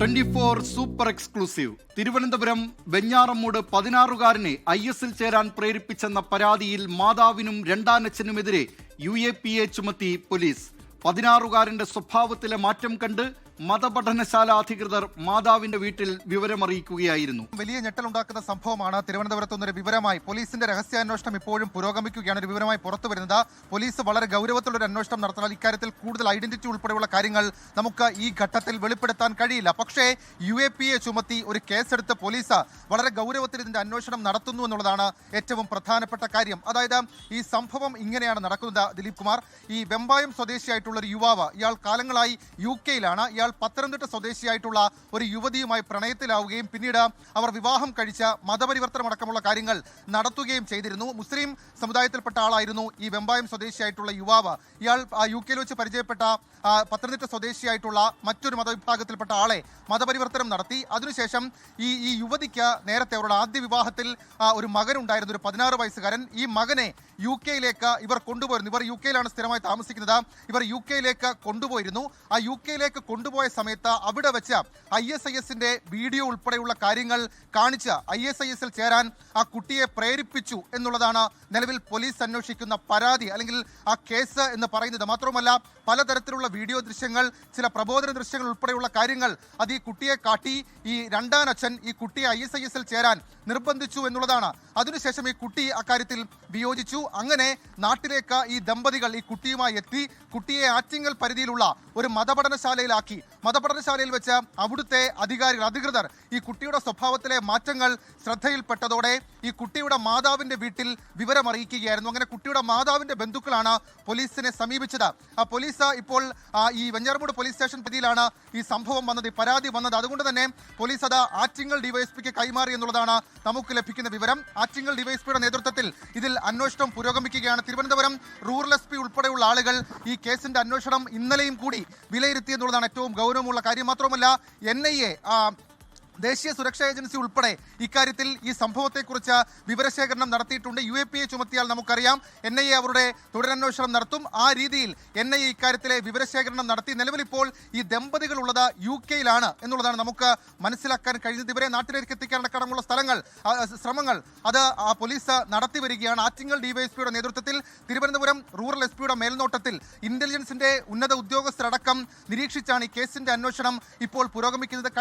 Twenty four super exclusive. Thiruvananthapuram Venjaramoodu പതിനാറുകാരനെ I എസിൽ ചേരാൻ പ്രേരിപ്പിച്ചെന്ന പരാതിയിൽ മാതാവിനും രണ്ടാനച്ഛനുമെതിരെ യു എ പി എ ചുമത്തി പോലീസ്. പതിനാറുകാരന്റെ സ്വഭാവത്തിലെ മാറ്റം കണ്ട് മതപഠനശാല അധികൃതർ മാതാവിന്റെ വീട്ടിൽ വിവരമറിയിക്കുകയായിരുന്നു. വലിയ ഞെട്ടലുണ്ടാക്കുന്ന സംഭവമാണ് തിരുവനന്തപുരത്ത് നിന്നൊരു വിവരമായി. പോലീസിന്റെ രഹസ്യാന്വേഷണം ഇപ്പോഴും പുരോഗമിക്കുകയാണ്. ഒരു വിവരമായി പുറത്തു വരുന്നത് പോലീസ് വളരെ ഗൗരവത്തിലുള്ള ഒരു അന്വേഷണം നടത്തണം ഇക്കാര്യത്തിൽ കൂടുതൽ ഐഡന്റിറ്റി ഉൾപ്പെടെയുള്ള കാര്യങ്ങൾ നമുക്ക് ഈ ഘട്ടത്തിൽ വെളിപ്പെടുത്താൻ കഴിയില്ല. പക്ഷേ യു എ പി എ ചുമത്തി ഒരു കേസെടുത്ത് പോലീസ് വളരെ ഗൗരവത്തിൽ ഇതിന്റെ അന്വേഷണം നടത്തുന്നു എന്നുള്ളതാണ് ഏറ്റവും പ്രധാനപ്പെട്ട കാര്യം. അതായത് ഈ സംഭവം ഇങ്ങനെയാണ് നടക്കുന്നത്. ദിലീപ് കുമാർ ഈ വെമ്പായം സ്വദേശിയായിട്ടുള്ള ഒരു യുവാവ് ഇയാൾ കാലങ്ങളായി യു കെയിലാണ്. ഇയാൾ പത്തനംതിട്ട സ്വദേശിയായിട്ടുള്ള ഒരു യുവതിയുമായി പ്രണയത്തിലാവുകയും പിന്നീട് അവർ വിവാഹം കഴിച്ച മതപരിവർത്തനമടക്കമുള്ള കാര്യങ്ങൾ നടത്തുകയും ചെയ്തിരുന്നു. മുസ്ലിം സമുദായത്തിൽപ്പെട്ട ആളായിരുന്നു ഈ വെമ്പായം സ്വദേശിയായിട്ടുള്ള യുവാവ്. ഇയാൾ യു കെയിൽ വെച്ച് പരിചയപ്പെട്ട പത്തനംതിട്ട സ്വദേശിയായിട്ടുള്ള മറ്റൊരു മതവിഭാഗത്തിൽപ്പെട്ട ആളെ മതപരിവർത്തനം നടത്തി. അതിനുശേഷം ഈ ഈ യുവതിക്ക് നേരത്തെ അവരുടെ ആദ്യ വിവാഹത്തിൽ ഒരു മകനുണ്ടായിരുന്നു ഒരു പതിനാറ് വയസ്സുകാരൻ ഈ മകനെ യു കെയിലേക്ക് ഇവർ കൊണ്ടുപോയിരുന്നു. ഇവർ യു കെയിലാണ് സ്ഥിരമായി താമസിക്കുന്നത്. ഇവർ യു കെയിലേക്ക് കൊണ്ടുപോയിരുന്നു. ആ യു കെയിലേക്ക് കൊണ്ടുപോയ സമയത്ത് അവിടെ വെച്ച് ഐ എസ് ഐ എസിന്റെ വീഡിയോ ഉൾപ്പെടെയുള്ള കാര്യങ്ങൾ കാണിച്ച് ഐ എസ് ഐ എസിൽ ചേരാൻ ആ കുട്ടിയെ പ്രേരിപ്പിച്ചു എന്നുള്ളതാണ് നിലവിൽ പോലീസ് അന്വേഷിക്കുന്ന പരാതി അല്ലെങ്കിൽ ആ കേസ് എന്ന് പറയുന്നത്. മാത്രമല്ല പലതരത്തിലുള്ള വീഡിയോ ദൃശ്യങ്ങൾ ചില പ്രബോധന ദൃശ്യങ്ങൾ ഉൾപ്പെടെയുള്ള കാര്യങ്ങൾ അത് ഈ കുട്ടിയെ കാട്ടി ഈ രണ്ടാനച്ഛൻ ഈ കുട്ടിയെ ഐ എസ് ഐ എസിൽ ചേരാൻ നിർബന്ധിച്ചു എന്നുള്ളതാണ്. അതിനുശേഷം ഈ കുട്ടി അക്കാര്യത്തിൽ വിയോജിച്ചു. അങ്ങനെ നാട്ടിലേക്ക് ഈ ദമ്പതികൾ ഈ കുട്ടിയുമായി എത്തി കുട്ടിയെ ആറ്റിങ്ങൽ പരിധിയിലുള്ള ഒരു മതപഠനശാലയിലാക്കി. മതപഠനശാലയിൽ വെച്ച് അവിടുത്തെ അധികാരികൾ അധികൃതർ ഈ കുട്ടിയുടെ സ്വഭാവത്തിലെ മാറ്റങ്ങൾ ശ്രദ്ധയിൽപ്പെട്ടതോടെ ഈ കുട്ടിയുടെ മാതാവിന്റെ വീട്ടിൽ വിവരമറിയിക്കുകയായിരുന്നു. അങ്ങനെ കുട്ടിയുടെ മാതാവിന്റെ ബന്ധുക്കളാണ് പോലീസിനെ സമീപിച്ചത്. ആ പോലീസ് ഇപ്പോൾ ഈ വെഞ്ഞാറമൂട് പോലീസ് സ്റ്റേഷൻ പരിധിയിലാണ് ഈ സംഭവം വന്നത് പരാതി വന്നത്. അതുകൊണ്ട് തന്നെ പോലീസ് അത് ആറ്റിങ്ങൽ ഡിവൈഎസ്പിക്ക് കൈമാറി എന്നുള്ളതാണ് നമുക്ക് ലഭിക്കുന്ന വിവരം. ആറ്റിങ്ങൽ ഡിവൈഎസ്പിയുടെ നേതൃത്വത്തിൽ ഇതിൽ അന്വേഷണം പുരോഗമിക്കുകയാണ്. തിരുവനന്തപുരം റൂറൽ എസ് പി ഉൾപ്പെടെയുള്ള ആളുകൾ ഈ കേസിന്റെ അന്വേഷണം ഇന്നലെയും കൂടി വിലയിരുത്തി എന്നുള്ളതാണ് ഏറ്റവും ഗൗരവമുള്ള കാര്യം. മാത്രമല്ല എൻ ഐ എ ദേശീയ സുരക്ഷാ ഏജൻസി ഉൾപ്പെടെ ഇക്കാര്യത്തിൽ ഈ സംഭവത്തെക്കുറിച്ച് വിവരശേഖരണം നടത്തിയിട്ടുണ്ട്. യു എ പി എ ചുമത്തിയാൽ നമുക്കറിയാം. എൻ ഐ എ അവരുടെ തുടരന്വേഷണം നടത്തും. ആ രീതിയിൽ എൻ ഐ എ ഇക്കാര്യത്തിലെ വിവരശേഖരണം നടത്തി. നിലവിലിപ്പോൾ ഈ ദമ്പതികൾ ഉള്ളത് യു കെയിലാണ് എന്നുള്ളതാണ് നമുക്ക് മനസ്സിലാക്കാൻ കഴിയുന്നത്. ഇവരെ നാട്ടിലേക്ക് എത്തിക്കാനടക്കമുള്ള സ്ഥലങ്ങൾ ശ്രമങ്ങൾ അത് പോലീസ് നടത്തി വരികയാണ്. ആറ്റിങ്ങൽ ഡിവൈഎസ്പിയുടെ നേതൃത്വത്തിൽ തിരുവനന്തപുരം റൂറൽ എസ് പിയുടെ മേൽനോട്ടത്തിൽ ഇന്റലിജൻസിന്റെ ഉന്നത ഉദ്യോഗസ്ഥരടക്കം നിരീക്ഷിച്ചാണ് ഈ കേസിന്റെ അന്വേഷണം ഇപ്പോൾ പുരോഗമിക്കുന്നത്.